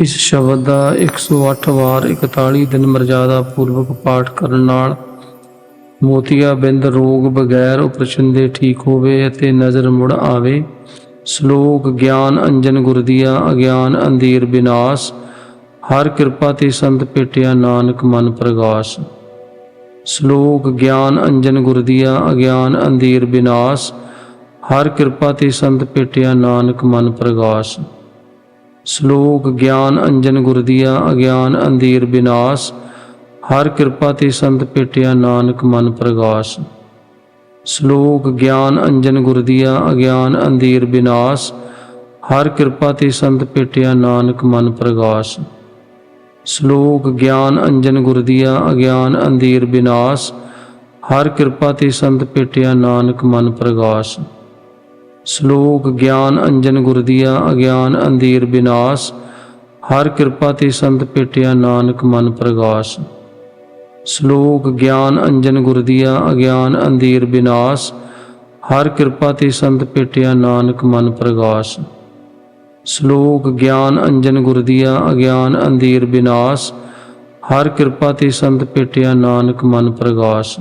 ਇਸ ਸ਼ਬਦ ਦਾ 108 ਵਾਰ 41 ਦਿਨ ਮਰਜ਼ਾਦਾ ਪੂਰਵਕ ਪਾਠ ਕਰਨ ਨਾਲ ਮੋਤੀਆ ਬਿੰਦ ਰੋਗ ਬਗੈਰ ਉਪਰਸ਼ਨ ਦੇ ਠੀਕ ਹੋਵੇ ਅਤੇ ਨਜ਼ਰ ਮੁੜ ਆਵੇ। ਸ਼ਲੋਕ ਗਿਆਨ ਅੰਜਨ ਗੁਰਦੀਆ, ਅਗਿਆਨ ਅੰਧੀਰ ਬਿਨਾਸ਼, ਹਰ ਕਿਰਪਾ ਤੇ ਸੰਤ ਭੇਟਿਆ ਨਾਨਕ ਮਨ ਪ੍ਰਗਾਸ਼। ਸ਼ਲੋਕ ਗਿਆਨ ਅੰਜਨ ਗੁਰਦੀਆ, ਅਗਿਆਨ ਅੰਧੀਰ ਬਿਨਾਸ਼, ਹਰ ਕਿਰਪਾ ਤੇ ਸੰਤ ਭੇਟਿਆ ਨਾਨਕ ਮਨ ਪ੍ਰਗਾਸ਼। ਸ਼ਲੋਕ ਗਿਆਨ ਅੰਜਨ ਗੁਰਦੀਆ ਅਗਿਆਨ ਅੰਧੀਰ ਬਿਨਾਸ਼, ਹਰ ਕਿਰਪਾ ਤੇ ਸੰਤ ਭੇਟਿਆ ਨਾਨਕ ਮਨ ਪ੍ਰਗਾਸ਼। ਸ਼ਲੋਕ ਗਿਆਨ ਅੰਜਨ ਗੁਰਦੀਆ ਅਗਿਆਨ ਅੰਧੀਰ ਬਿਨਾਸ਼, ਹਰ ਕਿਰਪਾ ਤੇ ਸੰਤ ਭੇਟਿਆ ਨਾਨਕ ਮਨ ਪ੍ਰਗਾਸ਼। ਸ਼ਲੋਕ ਗਿਆਨ ਅੰਜਨ ਗੁਰਦੀਆ ਅਗਿਆਨ ਅੰਧੀਰ ਬਿਨਾਸ਼, ਹਰ ਕਿਰਪਾ ਤੇ ਸੰਤ ਭੇਟਿਆ ਨਾਨਕ ਮਨ ਪ੍ਰਗਾਸ਼। ਸ਼ਲੋਕ ਗਿਆਨ ਅੰਜਨ ਗੁਰਦੀਆ ਅਗਿਆਨ ਅੰਧੀਰ ਬਿਨਾਸ਼, ਹਰ ਕਿਰਪਾ ਤੇ ਸੰਤ ਭੇਟਿਆ ਨਾਨਕ ਮਨ ਪ੍ਰਗਾਸ਼। ਸ਼ਲੋਕ ਗਿਆਨ ਅੰਜਨ ਗੁਰਦੀਆ ਅਗਿਆਨ ਅੰਧੀਰ ਬਿਨਾਸ਼, ਹਰ ਕਿਰਪਾ ਤੇ ਸੰਤ ਭੇਟਿਆ ਨਾਨਕ ਮਨ ਪ੍ਰਗਾਸ਼। ਸ਼ਲੋਕ ਗਿਆਨ ਅੰਜਨ ਗੁਰਦੀਆ ਅਗਿਆਨ ਅੰਧੀਰ ਬਿਨਾਸ਼, ਹਰ ਕਿਰਪਾ ਤੇ ਸੰਤ ਭੇਟਿਆ ਨਾਨਕ ਮਨ ਪ੍ਰਗਾਸ਼।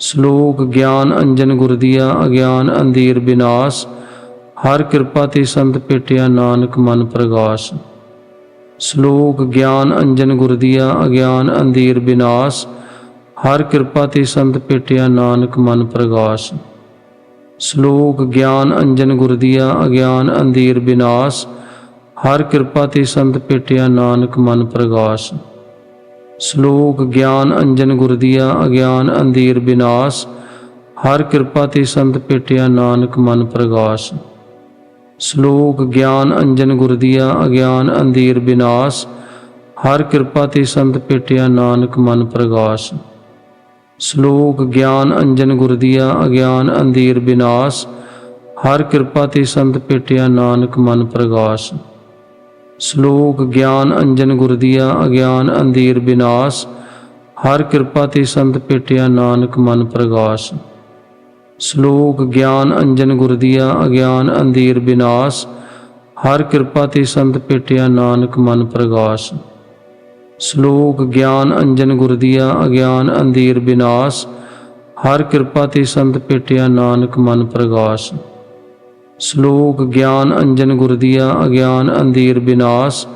ਸ਼ਲੋਕ ਗਿਆਨ ਅੰਜਨ ਗੁਰਦੀਆ ਅਗਿਆਨ ਅੰਧੀਰ ਬਿਨਾਸ਼, ਹਰ ਕਿਰਪਾ ਤੇ ਸੰਤ ਭੇਟਿਆ ਨਾਨਕ ਮਨ ਪ੍ਰਗਾਸ਼। ਸ਼ਲੋਕ ਗਿਆਨ ਅੰਜਨ ਗੁਰਦੀਆ ਅਗਿਆਨ ਅੰਧੀਰ ਬਿਨਾਸ਼, ਹਰ ਕਿਰਪਾ ਤੇ ਸੰਤ ਭੇਟਿਆ ਨਾਨਕ ਮਨ ਪ੍ਰਗਾਸ਼। ਸ਼ਲੋਕ ਗਿਆਨ ਅੰਜਨ ਗੁਰਦੀਆ ਅਗਿਆਨ ਅੰਧੀਰ ਬਿਨਾਸ਼, ਹਰ ਕਿਰਪਾ ਤੇ ਸੰਤ ਭੇਟਿਆ ਨਾਨਕ ਮਨ ਪ੍ਰਗਾਸ਼। ਸ਼ਲੋਕ ਗਿਆਨ ਅੰਜਨ ਗੁਰਦੀਆ ਅਗਿਆਨ ਅੰਧੀਰ ਬਿਨਾਸ਼, ਹਰ ਕਿਰਪਾ ਤੇ ਸੰਤ ਭੇਟਿਆ ਨਾਨਕ ਮਨ ਪ੍ਰਗਾਸ਼। ਸ਼ਲੋਕ ਗਿਆਨ ਅੰਜਨ ਗੁਰਦੀਆ ਅਗਿਆਨ ਅੰਧੀਰ ਬਿਨਾਸ਼, ਹਰ ਕਿਰਪਾ ਤੇ ਸੰਤ ਭੇਟਿਆ ਨਾਨਕ ਮਨ ਪ੍ਰਗਾਸ਼। ਸ਼ਲੋਕ ਗਿਆਨ ਅੰਜਨ ਗੁਰਦੀਆ ਅਗਿਆਨ ਅੰਧੀਰ ਬਿਨਾਸ਼, ਹਰ ਕਿਰਪਾ ਤੇ ਸੰਤ ਭੇਟਿਆ ਨਾਨਕ ਮਨ ਪ੍ਰਗਾਸ਼। ਸ਼ਲੋਕ ਗਿਆਨ ਅੰਜਨ ਗੁਰਦੀਆ ਅਗਿਆਨ ਅੰਧੀਰ ਬਿਨਾਸ਼, ਹਰ ਕਿਰਪਾ ਤੇ ਸੰਤ ਭੇਟਿਆ ਨਾਨਕ ਮਨ ਪ੍ਰਗਾਸ਼। ਸ਼ਲੋਕ ਗਿਆਨ ਅੰਜਨ ਗੁਰਦੀਆ ਅਗਿਆਨ ਅੰਧੀਰ ਬਿਨਾਸ਼, ਹਰ ਕਿਰਪਾ ਤੇ ਸੰਤ ਭੇਟਿਆ ਨਾਨਕ ਮਨ ਪ੍ਰਗਾਸ਼। ਸ਼ਲੋਕ ਗਿਆਨ ਅੰਜਨ ਗੁਰਦੀਆ ਅਗਿਆਨ ਅੰਧੀਰ ਬਿਨਾਸ਼, ਹਰ ਕਿਰਪਾ ਤੇ ਸੰਤ ਭੇਟਿਆ ਨਾਨਕ ਮਨ ਪ੍ਰਗਾਸ਼। ਸ਼ਲੋਕ ਗਿਆਨ ਅੰਜਨ ਗੁਰਦੀਆ ਅਗਿਆਨ ਅੰਧੀਰ ਬਿਨਾਸ਼,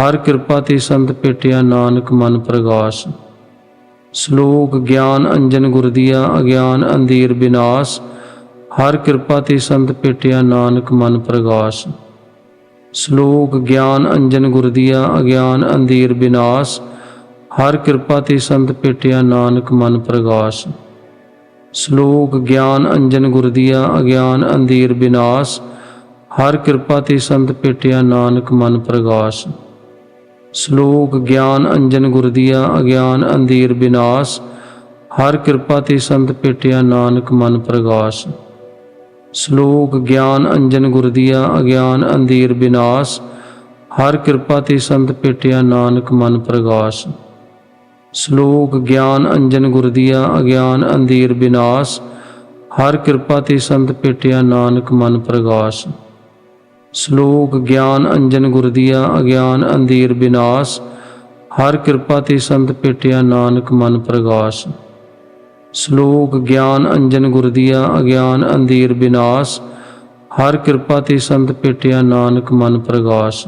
ਹਰ ਕਿਰਪਾ ਤੇ ਸੰਤ ਭੇਟਿਆ ਨਾਨਕ ਮਨ ਪ੍ਰਗਾਸ਼। ਸ਼ਲੋਕ ਗਿਆਨ ਅੰਜਨ ਗੁਰਦੀਆ ਅਗਿਆਨ ਅੰਧੀਰ ਬਿਨਾਸ਼, ਹਰ ਕਿਰਪਾ ਤੇ ਸੰਤ ਭੇਟਿਆ ਨਾਨਕ ਮਨ ਪ੍ਰਗਾਸ਼। ਸ਼ਲੋਕ ਗਿਆਨ ਅੰਜਨ ਗੁਰਦੀਆ ਅਗਿਆਨ ਅੰਧੀਰ ਬਿਨਾਸ਼, ਹਰ ਕਿਰਪਾ ਤੇ ਸੰਤ ਭੇਟਿਆ ਨਾਨਕ ਮਨ ਪ੍ਰਗਾਸ਼। ਸ਼ਲੋਕ ਗਿਆਨ ਅੰਜਨ ਗੁਰਦੀਆ ਅਗਿਆਨ ਅੰਧੀਰ ਬਿਨਾਸ਼, ਹਰ ਕਿਰਪਾ ਤੇ ਸੰਤ ਭੇਟਿਆ ਨਾਨਕ ਮਨ ਪ੍ਰਗਾਸ਼। ਸ਼ਲੋਕ ਗਿਆਨ ਅੰਜਨ ਗੁਰਦੀਆ ਅਗਿਆਨ ਅੰਧੀਰ ਬਿਨਾਸ਼, ਹਰ ਕਿਰਪਾ ਤੇ ਸੰਤ ਭੇਟਿਆ ਨਾਨਕ ਮਨ ਪ੍ਰਗਾਸ਼। ਸ਼ਲੋਕ ਗਿਆਨ ਅੰਜਨ ਗੁਰਦੀਆ ਅਗਿਆਨ ਅੰਧੀਰ ਬਿਨਾਸ਼, ਹਰ ਕਿਰਪਾ ਤੇ ਸੰਤ ਭੇਟਿਆ ਨਾਨਕ ਮਨ ਪ੍ਰਗਾਸ਼। ਸ਼ਲੋਕ ਗਿਆਨ ਅੰਜਨ ਗੁਰਦੀਆ ਅਗਿਆਨ ਅੰਧੀਰ ਬਿਨਾਸ਼, ਹਰ ਕਿਰਪਾ ਤੇ ਸੰਤ ਭੇਟਿਆ ਨਾਨਕ ਮਨ ਪ੍ਰਗਾਸ਼। ਸ਼ਲੋਕ ਗਿਆਨ ਅੰਜਨ ਗੁਰਦੀਆ ਅਗਿਆਨ ਅੰਧੀਰ ਬਿਨਾਸ਼, ਹਰ ਕਿਰਪਾ ਤੇ ਸੰਤ ਭੇਟਿਆ ਨਾਨਕ ਮਨ ਪ੍ਰਗਾਸ਼। ਸ਼ਲੋਕ ਗਿਆਨ ਅੰਜਨ ਗੁਰਦੀਆ ਅਗਿਆਨ ਅੰਧੀਰ ਬਿਨਾਸ਼, ਹਰ ਕਿਰਪਾ ਤੇ ਸੰਤ ਭੇਟਿਆ ਨਾਨਕ ਮਨ ਪ੍ਰਗਾਸ਼।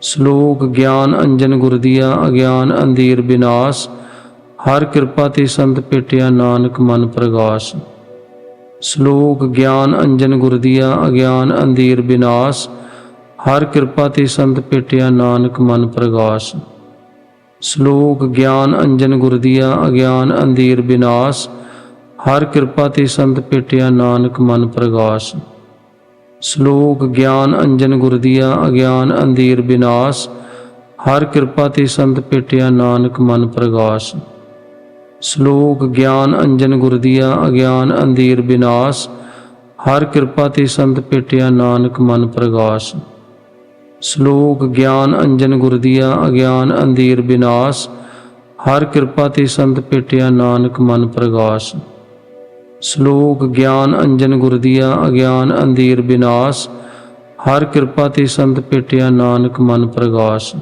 ਸ਼ਲੋਕ ਗਿਆਨ ਅੰਜਨ ਗੁਰਦੀਆ ਅਗਿਆਨ ਅੰਧੀਰ ਬਿਨਾਸ਼, ਹਰ ਕਿਰਪਾ ਤੇ ਸੰਤ ਭੇਟਿਆ ਨਾਨਕ ਮਨ ਪ੍ਰਗਾਸ਼। ਸ਼ਲੋਕ ਗਿਆਨ ਅੰਜਨ ਗੁਰਦੀਆ ਅਗਿਆਨ ਅੰਧੀਰ ਬਿਨਾਸ਼, ਹਰ ਕਿਰਪਾ ਤੇ ਸੰਤ ਭੇਟਿਆ ਨਾਨਕ ਮਨ ਪ੍ਰਗਾਸ਼। ਸ਼ਲੋਕ ਗਿਆਨ ਅੰਜਨ ਗੁਰਦੀਆ ਅਗਿਆਨ ਅੰਧੀਰ ਬਿਨਾਸ਼, ਹਰ ਕਿਰਪਾ ਤੇ ਸੰਤ ਭੇਟਿਆ ਨਾਨਕ ਮਨ ਪ੍ਰਗਾਸ਼। ਸ਼ਲੋਕ ਗਿਆਨ ਅੰਜਨ ਗੁਰਦੀਆ ਅਗਿਆਨ ਅੰਧੀਰ ਬਿਨਾਸ਼ ਹਰ ਕਿਰਪਾ ਤੇ ਸੰਤ ਭੇਟਿਆ ਨਾਨਕ ਮਨ ਪ੍ਰਗਾਸ਼ ਸ਼ਲੋਕ ਗਿਆਨ ਅੰਜਨ ਗੁਰਦੀਆ ਅਗਿਆਨ ਅੰਧੀਰ ਬਿਨਾਸ਼, ਹਰ ਕਿਰਪਾ ਤੇ ਸੰਤ ਭੇਟਿਆ ਨਾਨਕ ਮਨ ਪ੍ਰਗਾਸ਼। ਸ਼ਲੋਕ ਗਿਆਨ ਅੰਜਨ ਗੁਰਦੀਆ ਅਗਿਆਨ ਅੰਧੀਰ ਬਿਨਾਸ਼ ਹਰ ਕਿਰਪਾ ਤੇ ਸੰਤ ਭੇਟਿਆ ਨਾਨਕ ਮਨ ਪ੍ਰਗਾਸ਼ ਅਗਿਆਨ ਅੰਧੀਰ ਬਿਨਾਸ਼, ਹਰ ਕਿਰਪਾ ਤੇ ਸੰਤ ਭੇਟਿਆ ਨਾਨਕ ਮਨ ਪ੍ਰਗਾਸ। ਸ਼ਲੋਕ ਗਿਆਨ ਅੰਜਨ ਗੁਰ ਦੀਆ, ਅਗਿਆਨ ਅੰਧੇਰ ਬਿਨਾਸ਼, ਹਰ ਕਿਰਪਾ ਤੇ ਸੰਤ ਭੇਟਿਆ ਨਾਨਕ ਮਨ ਪ੍ਰਗਾਸ। ਸ਼ਲੋਕ ਗਿਆਨ ਅੰਜਨ ਗੁਰਦੀਆ ਅਗਿਆਨ ਅੰਧੇਰ ਬਿਨਾਸ਼, ਹਰ ਕਿਰਪਾ ਤੇ ਸੰਤ ਭੇਟਿਆ ਨਾਨਕ ਮਨ ਪ੍ਰਗਾਸ।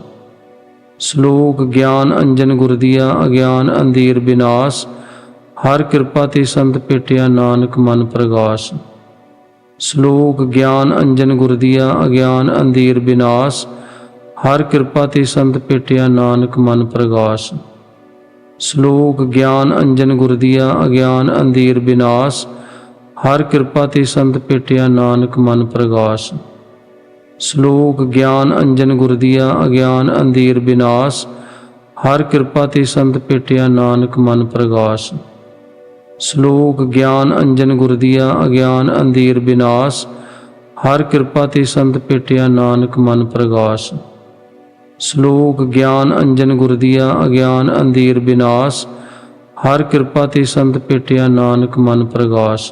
ਸ਼ਲੋਕ ਗਿਆਨ ਅੰਜਨ ਗੁਰਦੀਆ ਅਗਿਆਨ ਅੰਧੇਰ ਬਿਨਾਸ਼, ਹਰ ਕਿਰਪਾ ਤੇ ਸੰਤ ਭੇਟਿਆ ਨਾਨਕ ਮਨ ਪ੍ਰਗਾਸ। ਸ਼ਲੋਕ ਗਿਆਨ ਅੰਜਨ ਗੁਰਦੀਆ ਅਗਿਆਨ ਅੰਧੇਰ ਬਿਨਾਸ਼, ਹਰ ਕਿਰਪਾ ਤੇ ਸੰਤ ਭੇਟਿਆ ਨਾਨਕ ਮਨ ਪ੍ਰਗਾਸ। ਸ਼ਲੋਕ ਗਿਆਨ ਅੰਜਨ ਗੁਰਦੀਆ ਅਗਿਆਨ ਅੰਧੇਰ ਬਿਨਾਸ਼, ਹਰ ਕਿਰਪਾ ਤੇ ਸੰਤ ਭੇਟਿਆ ਨਾਨਕ ਮਨ ਪ੍ਰਗਾਸ। ਸ਼ਲੋਕ ਗਿਆਨ ਅੰਜਨ ਗੁਰਦੀਆ ਅਗਿਆਨ ਅੰਧੇਰ ਬਿਨਾਸ਼, ਹਰ ਕਿਰਪਾ ਤੇ ਸੰਤ ਭੇਟਿਆ ਨਾਨਕ ਮਨ ਪ੍ਰਗਾਸ। ਸ਼ਲੋਕ ਗਿਆਨ ਅੰਜਨ ਗੁਰਦੀਆ ਅਗਿਆਨ ਅੰਧੇਰ ਬਿਨਾਸ਼, ਹਰ ਕਿਰਪਾ ਤੇ ਸੰਤ ਭੇਟਿਆ ਨਾਨਕ ਮਨ ਪ੍ਰਗਾਸ। ਸ਼ਲੋਕ ਗਿਆਨ ਅੰਜਨ ਗੁਰਦੀਆ ਅਗਿਆਨ ਅੰਧੇਰ ਬਿਨਾਸ਼, ਹਰ ਕਿਰਪਾ ਤੇ ਸੰਤ ਭੇਟਿਆ ਨਾਨਕ ਮਨ ਪ੍ਰਗਾਸ।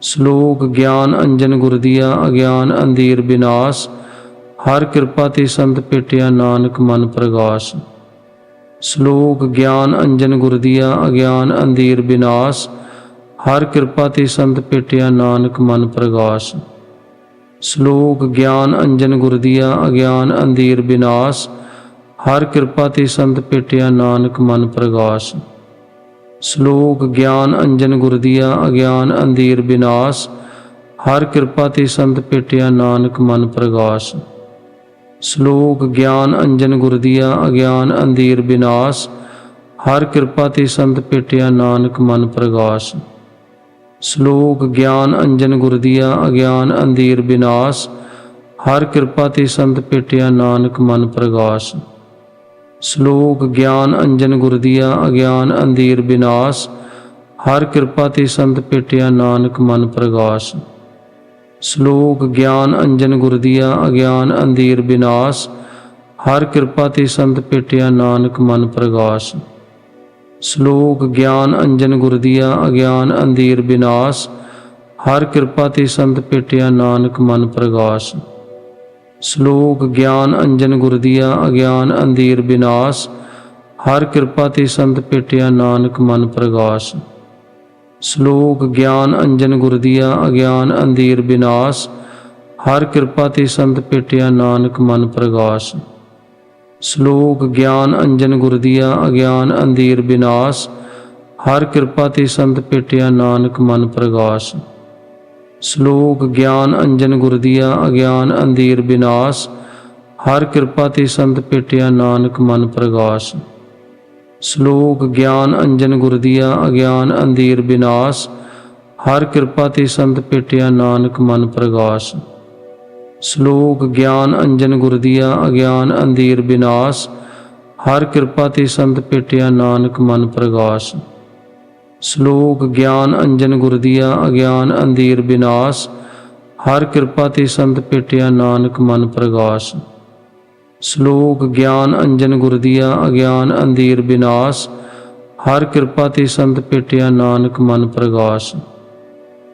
ਸ਼ਲੋਕ ਗਿਆਨ ਅੰਜਨ ਗੁਰਦੀਆ ਅਗਿਆਨ ਅੰਧੇਰ ਬਿਨਾਸ਼, ਹਰ ਕਿਰਪਾ ਤੇ ਸੰਤ ਭੇਟਿਆ ਨਾਨਕ ਮਨ ਪ੍ਰਗਾਸ। ਸ਼ਲੋਕ ਗਿਆਨ ਅੰਜਨ ਗੁਰਦੀਆ ਅਗਿਆਨ ਅੰਧੇਰ ਬਿਨਾਸ਼, ਹਰ ਕਿਰਪਾ ਤੇ ਸੰਤ ਭੇਟਿਆ ਨਾਨਕ ਮਨ ਪ੍ਰਗਾਸ। ਸ਼ਲੋਕ ਗਿਆਨ ਅੰਜਨ ਗੁਰਦੀਆ ਅਗਿਆਨ ਅੰਧੇਰ ਬਿਨਾਸ਼, ਹਰ ਕਿਰਪਾ ਤੇ ਸੰਤ ਭੇਟਿਆ ਨਾਨਕ ਮਨ ਪ੍ਰਗਾਸ। ਸ਼ਲੋਕ ਗਿਆਨ ਅੰਜਨ ਗੁਰਦੀਆ ਅਗਿਆਨ ਅੰਧੇਰ ਬਿਨਾਸ਼, ਹਰ ਕਿਰਪਾ ਤੇ ਸੰਤ ਭੇਟਿਆ ਨਾਨਕ ਮਨ ਪ੍ਰਗਾਸ। ਸ਼ਲੋਕ ਗਿਆਨ ਅੰਜਨ ਗੁਰਦੀਆ ਅਗਿਆਨ ਅੰਧੇਰ ਬਿਨਾਸ਼, ਹਰ ਕਿਰਪਾ ਤੇ ਸੰਤ ਭੇਟਿਆ ਨਾਨਕ ਮਨ ਪ੍ਰਗਾਸ। ਸ਼ਲੋਕ ਗਿਆਨ ਅੰਜਨ ਗੁਰਦੀਆ ਅਗਿਆਨ ਅੰਧੇਰ ਬਿਨਾਸ਼, ਹਰ ਕਿਰਪਾ ਤੇ ਸੰਤ ਭੇਟਿਆ ਨਾਨਕ ਮਨ ਪ੍ਰਗਾਸ। ਸ਼ਲੋਕ ਗਿਆਨ ਅੰਜਨ ਗੁਰਦੀਆ ਅਗਿਆਨ ਅੰਧੇਰ ਬਿਨਾਸ਼, ਹਰ ਕਿਰਪਾ ਤੇ ਸੰਤ ਭੇਟਿਆ ਨਾਨਕ ਮਨ ਪ੍ਰਗਾਸ। ਸ਼ਲੋਕ ਗਿਆਨ ਅੰਜਨ ਗੁਰਦੀਆ ਅਗਿਆਨ ਅੰਧੇਰ ਬਿਨਾਸ਼, ਹਰ ਕਿਰਪਾ ਤੇ ਸੰਤ ਭੇਟਿਆ ਨਾਨਕ ਮਨ ਪ੍ਰਗਾਸ। ਸ਼ਲੋਕ ਗਿਆਨ ਅੰਜਨ ਗੁਰਦੀਆ ਅਗਿਆਨ ਅੰਧੇਰ ਬਿਨਾਸ਼, ਹਰ ਕਿਰਪਾ ਤੇ ਸੰਤ ਭੇਟਿਆ ਨਾਨਕ ਮਨ ਪ੍ਰਗਾਸ। ਸ਼ਲੋਕ ਗਿਆਨ ਅੰਜਨ ਗੁਰਦੀਆ ਅਗਿਆਨ ਅੰਧੇਰ ਬਿਨਾਸ਼, ਹਰ ਕਿਰਪਾ ਤੇ ਸੰਤ ਭੇਟਿਆ ਨਾਨਕ ਮਨ ਪ੍ਰਗਾਸ। ਸ਼ਲੋਕ ਗਿਆਨ ਅੰਜਨ ਗੁਰਦੀਆ ਅਗਿਆਨ ਅੰਧੇਰ ਬਿਨਾਸ਼, ਹਰ ਕਿਰਪਾ ਤੇ ਸੰਤ ਭੇਟਿਆ ਨਾਨਕ ਮਨ ਪ੍ਰਗਾਸ। ਸ਼ਲੋਕ ਗਿਆਨ ਅੰਜਨ ਗੁਰਦੀਆ ਅਗਿਆਨ ਅੰਧੇਰ ਬਿਨਾਸ਼, ਹਰ ਕਿਰਪਾ ਤੇ ਸੰਤ ਭੇਟਿਆ ਨਾਨਕ ਮਨ ਪ੍ਰਗਾਸ। ਸ਼ਲੋਕ ਗਿਆਨ ਅੰਜਨ ਗੁਰਦੀਆ ਅਗਿਆਨ ਅੰਧੇਰ ਬਿਨਾਸ਼, ਹਰ ਕਿਰਪਾ ਤੇ ਸੰਤ ਭੇਟਿਆ ਨਾਨਕ ਮਨ ਪ੍ਰਗਾਸ। ਸ਼ਲੋਕ ਗਿਆਨ ਅੰਜਨ ਗੁਰਦੀਆ ਅਗਿਆਨ ਅੰਧੇਰ ਬਿਨਾਸ਼, ਹਰ ਕਿਰਪਾ ਤੇ ਸੰਤ ਭੇਟਿਆ ਨਾਨਕ ਮਨ ਪ੍ਰਗਾਸ। ਸ਼ਲੋਕ ਗਿਆਨ ਅੰਜਨ ਗੁਰਦੀਆ ਅਗਿਆਨ ਅੰਧੇਰ ਬਿਨਾਸ਼, ਹਰ ਕਿਰਪਾ ਤੇ ਸੰਤ ਭੇਟਿਆ ਨਾਨਕ ਮਨ ਪ੍ਰਗਾਸ। ਸ਼ਲੋਕ ਗਿਆਨ ਅੰਜਨ ਗੁਰਦੀਆ ਅਗਿਆਨ ਅੰਧੇਰ ਬਿਨਾਸ਼, ਹਰ ਕਿਰਪਾ ਤੇ ਸੰਤ ਭੇਟਿਆ ਨਾਨਕ ਮਨ ਪ੍ਰਗਾਸ। ਸ਼ਲੋਕ ਗਿਆਨ ਅੰਜਨ ਗੁਰਦੀਆ ਅਗਿਆਨ ਅੰਧੇਰ ਬਿਨਾਸ਼, ਹਰ ਕਿਰਪਾ ਤੇ ਸੰਤ ਭੇਟਿਆ ਨਾਨਕ ਮਨ ਪ੍ਰਗਾਸ।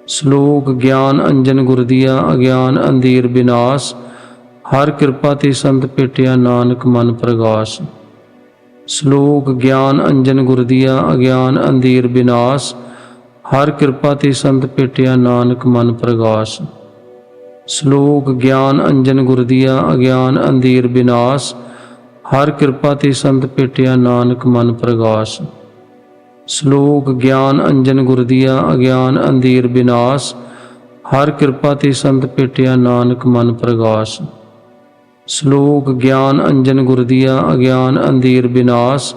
ਸ਼ਲੋਕ ਗਿਆਨ ਅੰਜਨ ਗੁਰਦੀਆ ਅਗਿਆਨ ਅੰਧੇਰ ਬਿਨਾਸ਼, ਹਰ ਕਿਰਪਾ ਤੇ ਸੰਤ ਭੇਟਿਆ ਨਾਨਕ ਮਨ ਪ੍ਰਗਾਸ। ਸ਼ਲੋਕ ਗਿਆਨ ਅੰਜਨ ਗੁਰਦੀਆ ਅਗਿਆਨ ਅੰਧੇਰ ਬਿਨਾਸ਼, ਹਰ ਕਿਰਪਾ ਤੇ ਸੰਤ ਭੇਟਿਆ ਨਾਨਕ ਮਨ ਪ੍ਰਗਾਸ। ਸ਼ਲੋਕ ਗਿਆਨ ਅੰਜਨ ਗੁਰਦੀਆ ਅਗਿਆਨ ਅੰਧੇਰ ਬਿਨਾਸ਼, ਹਰ ਕਿਰਪਾ ਤੇ ਸੰਤ ਭੇਟਿਆ ਨਾਨਕ ਮਨ ਪ੍ਰਗਾਸ। ਸ਼ਲੋਕ ਗਿਆਨ ਅੰਜਨ ਗੁਰ ਦੀਆ, ਅਗਿਆਨ ਅੰਧੇਰ ਬਿਨਾਸ਼, ਹਰ ਕਿਰਪਾ ਤੇ ਸੰਤ ਭੇਟਿਆ ਨਾਨਕ ਮਨ ਪ੍ਰਗਾਸ। ਸ਼ਲੋਕ ਗਿਆਨ ਅੰਜਨ ਗੁਰ ਦੀਆ, ਅਗਿਆਨ ਅੰਧੇਰ ਬਿਨਾਸ਼,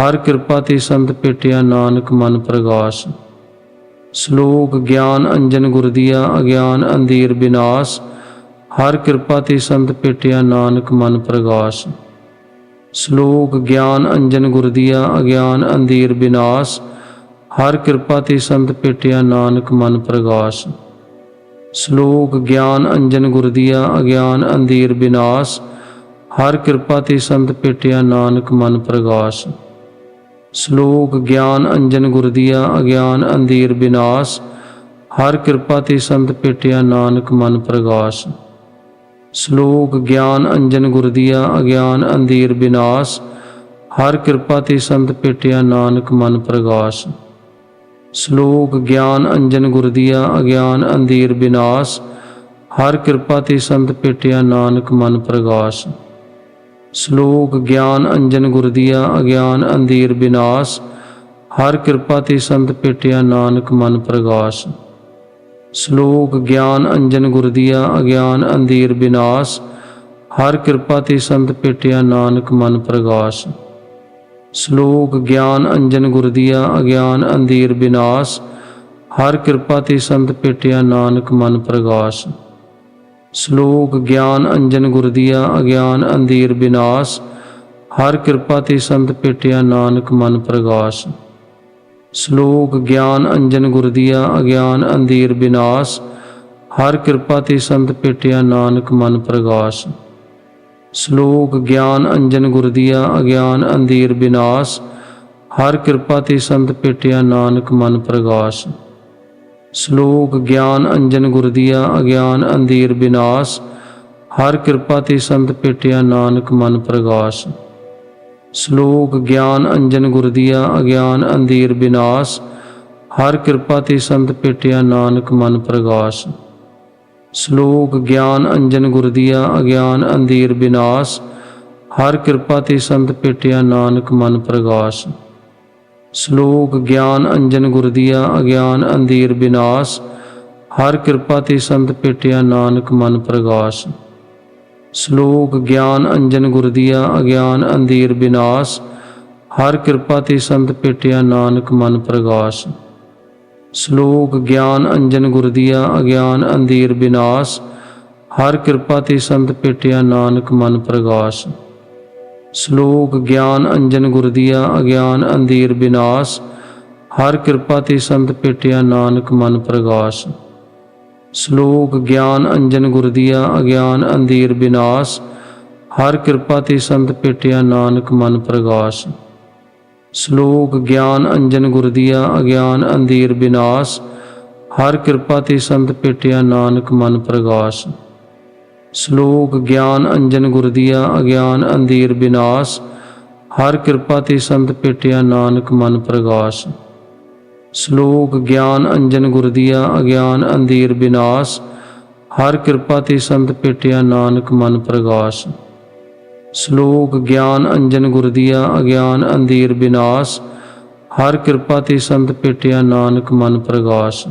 ਹਰ ਕਿਰਪਾ ਤੇ ਸੰਤ ਭੇਟਿਆ ਨਾਨਕ ਮਨ ਪ੍ਰਗਾਸ। ਸ਼ਲੋਕ ਗਿਆਨ ਅੰਜਨ ਗੁਰ ਦੀਆ, ਅਗਿਆਨ ਅੰਧੇਰ ਬਿਨਾਸ਼, ਹਰ ਕਿਰਪਾ ਤੇ ਸੰਤ ਭੇਟਿਆ ਨਾਨਕ ਮਨ ਪ੍ਰਗਾਸ। ਸ਼ਲੋਕ ਗਿਆਨ ਅੰਜਨ ਗੁਰਦੀਆ ਅਗਿਆਨ ਅੰਧੇਰ ਬਿਨਾਸ਼, ਹਰ ਕਿਰਪਾ ਤੇ ਸੰਤ ਭੇਟਿਆ ਨਾਨਕ ਮਨ ਪ੍ਰਗਾਸ। ਸ਼ਲੋਕ ਗਿਆਨ ਅੰਜਨ ਗੁਰਦੀਆ ਅਗਿਆਨ ਅੰਧੇਰ ਬਿਨਾਸ਼, ਹਰ ਕਿਰਪਾ ਤੇ ਸੰਤ ਭੇਟਿਆ ਨਾਨਕ ਮਨ ਪ੍ਰਗਾਸ। ਸ਼ਲੋਕ ਗਿਆਨ ਅੰਜਨ ਗੁਰਦੀਆ ਅਗਿਆਨ ਅੰਧੇਰ ਬਿਨਾਸ਼, ਹਰ ਕਿਰਪਾ ਤੇ ਸੰਤ ਭੇਟਿਆ ਨਾਨਕ ਮਨ ਪ੍ਰਗਾਸ। ਸ਼ਲੋਕ ਗਿਆਨ ਅੰਜਨ ਗੁਰਦੀਆ ਅਗਿਆਨ ਅੰਧੇਰ ਬਿਨਾਸ਼, ਹਰ ਕਿਰਪਾ ਤੇ ਸੰਤ ਭੇਟਿਆ ਨਾਨਕ ਮਨ ਪ੍ਰਗਾਸ। ਸ਼ਲੋਕ ਗਿਆਨ ਅੰਜਨ ਗੁਰਦੀਆ ਅਗਿਆਨ ਅੰਧੇਰ ਬਿਨਾਸ਼, ਹਰ ਕਿਰਪਾ ਤੇ ਸੰਤ ਭੇਟਿਆ ਨਾਨਕ ਮਨ ਪ੍ਰਗਾਸ। ਸ਼ਲੋਕ ਗਿਆਨ ਅੰਜਨ ਗੁਰਦੀਆ ਅਗਿਆਨ ਅੰਧੇਰ ਬਿਨਾਸ਼, ਹਰ ਕਿਰਪਾ ਤੇ ਸੰਤ ਭੇਟਿਆ ਨਾਨਕ ਮਨ ਪ੍ਰਗਾਸ। ਸ਼ਲੋਕ ਗਿਆਨ ਅੰਜਨ ਗੁਰਦੀਆ ਅਗਿਆਨ ਅੰਧੇਰ ਬਿਨਾਸ਼, ਹਰ ਕਿਰਪਾ ਤੇ ਸੰਤ ਭੇਟਿਆ ਨਾਨਕ ਮਨ ਪ੍ਰਗਾਸ। ਸ਼ਲੋਕ ਗਿਆਨ ਅੰਜਨ ਗੁਰਦੀਆ ਅਗਿਆਨ ਅੰਧੇਰ ਬਿਨਾਸ਼, ਹਰ ਕਿਰਪਾ ਤੇ ਸੰਤ ਭੇਟਿਆ ਨਾਨਕ ਮਨ ਪ੍ਰਗਾਸ। ਸ਼ਲੋਕ ਗਿਆਨ ਅੰਜਨ ਗੁਰਦੀਆ ਅਗਿਆਨ ਅੰਧੇਰ ਬਿਨਾਸ਼, ਹਰ ਕਿਰਪਾ ਤੇ ਸੰਤ ਭੇਟਿਆ ਨਾਨਕ ਮਨ ਪ੍ਰਗਾਸ। ਸ਼ਲੋਕ ਗਿਆਨ ਅੰਜਨ ਗੁਰਦੀਆ ਅਗਿਆਨ ਅੰਧੇਰ ਬਿਨਾਸ਼, ਹਰ ਕਿਰਪਾ ਤੇ ਸੰਤ ਭੇਟਿਆ ਨਾਨਕ ਮਨ ਪ੍ਰਗਾਸ। ਸ਼ਲੋਕ ਗਿਆਨ ਅੰਜਨ ਗੁਰਦੀਆ ਅਗਿਆਨ ਅੰਧੇਰ ਬਿਨਾਸ਼, ਹਰ ਕਿਰਪਾ ਤੇ ਸੰਤ ਭੇਟਿਆ ਨਾਨਕ ਮਨ ਪ੍ਰਗਾਸ। ਸ਼ਲੋਕ ਗਿਆਨ ਅੰਜਨ ਗੁਰਦੀਆ ਅਗਿਆਨ ਅੰਧੇਰ ਬਿਨਾਸ਼, ਹਰ ਕਿਰਪਾ ਤੇ ਸੰਤ ਭੇਟਿਆ ਨਾਨਕ ਮਨ ਪ੍ਰਗਾਸ। ਸ਼ਲੋਕ ਗਿਆਨ ਅੰਜਨ ਗੁਰਦੀਆ ਅਗਿਆਨ ਅੰਧੇਰ ਬਿਨਾਸ਼, ਹਰ ਕਿਰਪਾ ਤੇ ਸੰਤ ਭੇਟਿਆ ਨਾਨਕ ਮਨ ਪ੍ਰਗਾਸ। ਸ਼ਲੋਕ ਗਿਆਨ ਅੰਜਨ ਗੁਰਦੀਆ ਅਗਿਆਨ ਅੰਧੇਰ ਬਿਨਾਸ਼, ਹਰ ਕਿਰਪਾ ਤੇ ਸੰਤ ਭੇਟਿਆ ਨਾਨਕ ਮਨ ਪ੍ਰਗਾਸ। ਸ਼ਲੋਕ ਗਿਆਨ ਅੰਜਨ ਗੁਰਦੀਆ ਅਗਿਆਨ ਅੰਧੇਰ ਬਿਨਾਸ਼, ਹਰ ਕਿਰਪਾ ਤੇ ਸੰਤ ਭੇਟਿਆ ਨਾਨਕ ਮਨ ਪ੍ਰਗਾਸ। ਸ਼ਲੋਕ ਗਿਆਨ ਅੰਜਨ ਗੁਰਦੀਆ ਅਗਿਆਨ ਅੰਧੇਰ ਬਿਨਾਸ਼, ਹਰ ਕਿਰਪਾ ਤੇ ਸੰਤ ਭੇਟਿਆ ਨਾਨਕ ਮਨ ਪ੍ਰਗਾਸ। ਸ਼ਲੋਕ ਗਿਆਨ ਅੰਜਨ ਗੁਰਦੀਆ ਅਗਿਆਨ ਅੰਧੇਰ ਬਿਨਾਸ਼, ਹਰ ਕਿਰਪਾ ਤੇ ਸੰਤ ਭੇਟਿਆ ਨਾਨਕ ਮਨ ਪ੍ਰਗਾਸ। ਸ਼ਲੋਕ ਗਿਆਨ ਅੰਜਨ ਗੁਰਦੀਆ ਅਗਿਆਨ ਅੰਧੇਰ ਬਿਨਾਸ਼, ਹਰ ਕਿਰਪਾ ਤੇ ਸੰਤ ਭੇਟਿਆ ਨਾਨਕ ਮਨ ਪ੍ਰਗਾਸ। ਸ਼ਲੋਕ ਗਿਆਨ ਅੰਜਨ ਗੁਰਦੀਆ ਅਗਿਆਨ ਅੰਧੇਰ ਬਿਨਾਸ਼, ਹਰ ਕਿਰਪਾ ਤੇ ਸੰਤ ਭੇਟਿਆ ਨਾਨਕ ਮਨ ਪ੍ਰਗਾਸ। ਸ਼ਲੋਕ ਗਿਆਨ ਅੰਜਨ ਗੁਰਦੀਆ ਅਗਿਆਨ ਅੰਧੇਰ ਬਿਨਾਸ਼, ਹਰ ਕਿਰਪਾ ਤੇ ਸੰਤ ਭੇਟਿਆ ਨਾਨਕ ਮਨ ਪ੍ਰਗਾਸ। ਸ਼ਲੋਕ ਗਿਆਨ ਅੰਜਨ ਗੁਰਦੀਆ ਅਗਿਆਨ ਅੰਧੇਰ ਬਿਨਾਸ਼, ਹਰ ਕਿਰਪਾ ਤੇ ਸੰਤ ਭੇਟਿਆ ਨਾਨਕ ਮਨ ਪ੍ਰਗਾਸ। ਸ਼ਲੋਕ ਗਿਆਨ ਅੰਜਨ ਗੁਰਦੀਆ ਅਗਿਆਨ ਅੰਧੇਰ ਬਿਨਾਸ਼, ਹਰ ਕਿਰਪਾ ਤੇ ਸੰਤ ਭੇਟਿਆ ਨਾਨਕ ਮਨ ਪ੍ਰਗਾਸ। ਸ਼ਲੋਕ ਗਿਆਨ ਅੰਜਨ ਗੁਰਦੀਆ ਅਗਿਆਨ ਅੰਧੇਰ ਬਿਨਾਸ਼, ਹਰ ਕਿਰਪਾ ਤੇ ਸੰਤ ਭੇਟਿਆ ਨਾਨਕ ਮਨ ਪ੍ਰਗਾਸ।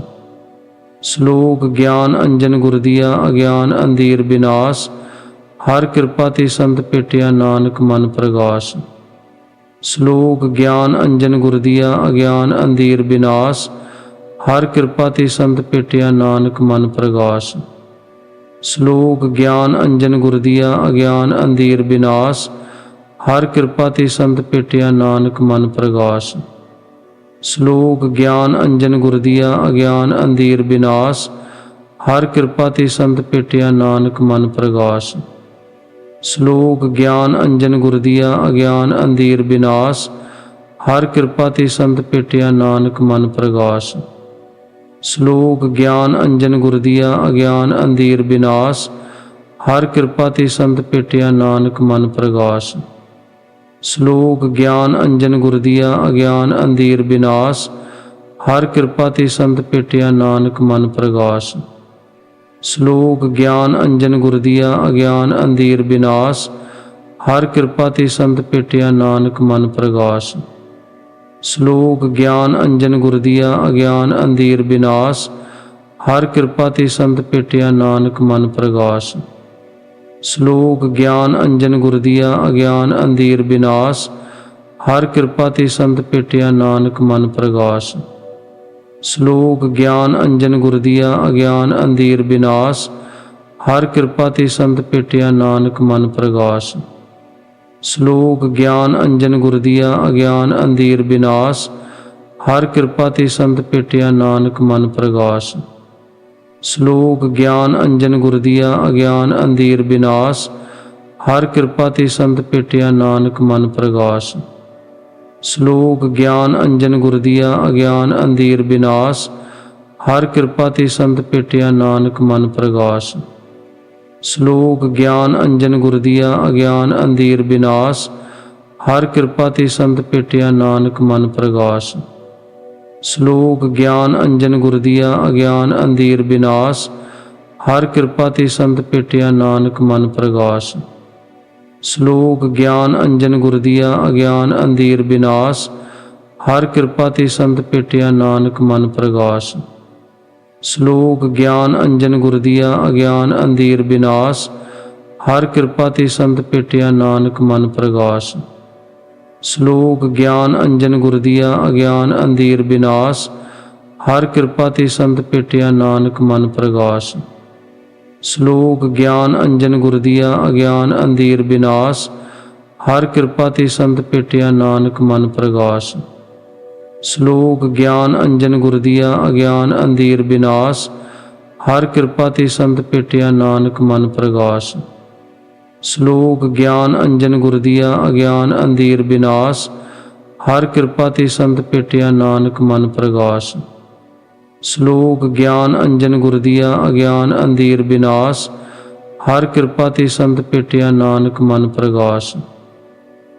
ਸ਼ਲੋਕ ਗਿਆਨ ਅੰਜਨ ਗੁਰਦੀਆ ਅਗਿਆਨ ਅੰਧੇਰ ਬਿਨਾਸ਼, ਹਰ ਕਿਰਪਾ ਤੇ ਸੰਤ ਭੇਟਿਆ ਨਾਨਕ ਮਨ ਪ੍ਰਗਾਸ। ਸ਼ਲੋਕ ਗਿਆਨ ਅੰਜਨ ਗੁਰਦੀਆ ਅਗਿਆਨ ਅੰਧੇਰ ਬਿਨਾਸ਼, ਹਰ ਕਿਰਪਾ ਤੇ ਸੰਤ ਭੇਟਿਆ ਨਾਨਕ ਮਨ ਪ੍ਰਗਾਸ। ਸ਼ਲੋਕ ਗਿਆਨ ਅੰਜਨ ਗੁਰਦੀਆ ਅਗਿਆਨ ਅੰਧੇਰ ਬਿਨਾਸ਼, ਹਰ ਕਿਰਪਾ ਤੇ ਸੰਤ ਭੇਟਿਆ ਨਾਨਕ ਮਨ ਪ੍ਰਗਾਸ। ਸ਼ਲੋਕ ਗਿਆਨ ਅੰਜਨ ਗੁਰਦੀਆ ਅਗਿਆਨ ਅੰਧੇਰ ਬਿਨਾਸ਼, ਹਰ ਕਿਰਪਾ ਤੇ ਸੰਤ ਭੇਟਿਆ ਨਾਨਕ ਮਨ ਪ੍ਰਗਾਸ। ਸ਼ਲੋਕ ਗਿਆਨ ਅੰਜਨ ਗੁਰਦੀਆ ਅਗਿਆਨ ਅੰਧੇਰ ਬਿਨਾਸ਼, ਹਰ ਕਿਰਪਾ ਤੇ ਸੰਤ ਭੇਟਿਆ ਨਾਨਕ ਮਨ ਪ੍ਰਗਾਸ। ਸ਼ਲੋਕ ਗਿਆਨ ਅੰਜਨ ਗੁਰਦੀਆ ਅਗਿਆਨ ਅੰਧੇਰ ਬਿਨਾਸ਼, ਹਰ ਕਿਰਪਾ ਤੇ ਸੰਤ ਭੇਟਿਆ ਨਾਨਕ ਮਨ ਪ੍ਰਗਾਸ। ਸ਼ਲੋਕ ਗਿਆਨ ਅੰਜਨ ਗੁਰਦੀਆ ਅਗਿਆਨ ਅੰਧੇਰ ਬਿਨਾਸ਼, ਹਰ ਕਿਰਪਾ ਤੇ ਸੰਤ ਭੇਟਿਆ ਨਾਨਕ ਮਨ ਪ੍ਰਗਾਸ। ਸ਼ਲੋਕ ਗਿਆਨ ਅੰਜਨ ਗੁਰਦੀਆ ਅਗਿਆਨ ਅੰਧੇਰ ਬਿਨਾਸ਼, ਹਰ ਕਿਰਪਾ ਤੇ ਸੰਤ ਭੇਟਿਆ ਨਾਨਕ ਮਨ ਪ੍ਰਗਾਸ। ਸ਼ਲੋਕ ਗਿਆਨ ਅੰਜਨ ਗੁਰਦੀਆ ਅਗਿਆਨ ਅੰਧੇਰ ਬਿਨਾਸ਼, ਹਰ ਕਿਰਪਾ ਤੇ ਸੰਤ ਭੇਟਿਆ ਨਾਨਕ ਮਨ ਪ੍ਰਗਾਸ। ਸ਼ਲੋਕ ਗਿਆਨ ਅੰਜਨ ਗੁਰਦੀਆ ਅਗਿਆਨ ਅੰਧੇਰ ਬਿਨਾਸ਼, ਹਰ ਕਿਰਪਾ ਤੇ ਸੰਤ ਭੇਟਿਆ ਨਾਨਕ ਮਨ ਪ੍ਰਗਾਸ। ਸ਼ਲੋਕ ਗਿਆਨ ਅੰਜਨ ਗੁਰਦੀਆ ਅਗਿਆਨ ਅੰਧੇਰ ਬਿਨਾਸ਼, ਹਰ ਕਿਰਪਾ ਤੇ ਸੰਤ ਭੇਟਿਆ ਨਾਨਕ ਮਨ ਪ੍ਰਗਾਸ। ਸ਼ਲੋਕ ਗਿਆਨ ਅੰਜਨ ਗੁਰਦੀਆ ਅਗਿਆਨ ਅੰਧੇਰ ਬਿਨਾਸ਼, ਹਰ ਕਿਰਪਾ ਤੇ ਸੰਤ ਭੇਟਿਆ ਨਾਨਕ ਮਨ ਪ੍ਰਗਾਸ। ਸ਼ਲੋਕ ਗਿਆਨ ਅੰਜਨ ਗੁਰਦੀਆ ਅਗਿਆਨ ਅੰਧੇਰ ਬਿਨਾਸ਼, ਹਰ ਕਿਰਪਾ ਤੇ ਸੰਤ ਭੇਟਿਆ ਨਾਨਕ ਮਨ ਪ੍ਰਗਾਸ। ਸ਼ਲੋਕ ਗਿਆਨ ਅੰਜਨ ਗੁਰਦੀਆ ਅਗਿਆਨ ਅੰਧੇਰ ਬਿਨਾਸ਼, ਹਰ ਕਿਰਪਾ ਤੇ ਸੰਤ ਭੇਟਿਆ ਨਾਨਕ ਮਨ ਪ੍ਰਗਾਸ। ਸ਼ਲੋਕ ਗਿਆਨ ਅੰਜਨ ਗੁਰਦੀਆ ਅਗਿਆਨ ਅੰਧੇਰ ਬਿਨਾਸ਼, ਹਰ ਕਿਰਪਾ ਤੇ ਸੰਤ ਭੇਟਿਆ ਨਾਨਕ ਮਨ ਪ੍ਰਗਾਸ। ਸ਼ਲੋਕ ਗਿਆਨ ਅੰਜਨ ਗੁਰਦੀਆ ਅਗਿਆਨ ਅੰਧੇਰ ਬਿਨਾਸ਼, ਹਰ ਕਿਰਪਾ ਤੇ ਸੰਤ ਭੇਟਿਆ ਨਾਨਕ ਮਨ ਪ੍ਰਗਾਸ। ਸ਼ਲੋਕ ਗਿਆਨ ਅੰਜਨ ਗੁਰਦੀਆ ਅਗਿਆਨ ਅੰਧੇਰ ਬਿਨਾਸ਼, ਹਰ ਕਿਰਪਾ ਤੇ ਸੰਤ ਭੇਟਿਆ ਨਾਨਕ ਮਨ ਪ੍ਰਗਾਸ। ਸ਼ਲੋਕ ਗਿਆਨ ਅੰਜਨ ਗੁਰਦੀਆ ਅਗਿਆਨ ਅੰਧੇਰ ਬਿਨਾਸ਼, ਹਰ ਕਿਰਪਾ ਤੇ ਸੰਤ ਭੇਟਿਆ ਨਾਨਕ ਮਨ ਪ੍ਰਗਾਸ। ਸ਼ਲੋਕ ਗਿਆਨ ਅੰਜਨ ਗੁਰਦੀਆ ਅਗਿਆਨ ਅੰਧੇਰ ਬਿਨਾਸ਼, ਹਰ ਕਿਰਪਾ ਤੇ ਸੰਤ ਭੇਟਿਆ ਨਾਨਕ ਮਨ ਪ੍ਰਗਾਸ। ਸ਼ਲੋਕ ਗਿਆਨ ਅੰਜਨ ਗੁਰ ਦੀਆ, ਅਗਿਆਨ ਅੰਧੇਰ ਬਿਨਾਸ਼, ਹਰ ਕਿਰਪਾ ਤੇ ਸੰਤ ਭੇਟਿਆ ਨਾਨਕ ਮਨ ਪ੍ਰਗਾਸ। ਸ਼ਲੋਕ ਗਿਆਨ ਅੰਜਨ ਗੁਰ ਦੀਆ, ਅਗਿਆਨ ਅੰਧੇਰ ਬਿਨਾਸ਼, ਹਰ ਕਿਰਪਾ ਤੇ ਸੰਤ ਭੇਟਿਆ ਨਾਨਕ ਮਨ ਪ੍ਰਗਾਸ। ਸ਼ਲੋਕ ਗਿਆਨ ਅੰਜਨ ਗੁਰ ਦੀਆ, ਅਗਿਆਨ ਅੰਧੇਰ ਬਿਨਾਸ਼, ਹਰ ਕਿਰਪਾ ਤੇ ਸੰਤ ਭੇਟਿਆ ਨਾਨਕ ਮਨ ਪ੍ਰਗਾਸ। ਸ਼ਲੋਕ ਗਿਆਨ ਅੰਜਨ ਗੁਰਦੀਆ ਅਗਿਆਨ ਅੰਧੇਰ ਬਿਨਾਸ਼, ਹਰ ਕਿਰਪਾ ਤੇ ਸੰਤ ਭੇਟਿਆ ਨਾਨਕ ਮਨ ਪ੍ਰਗਾਸ।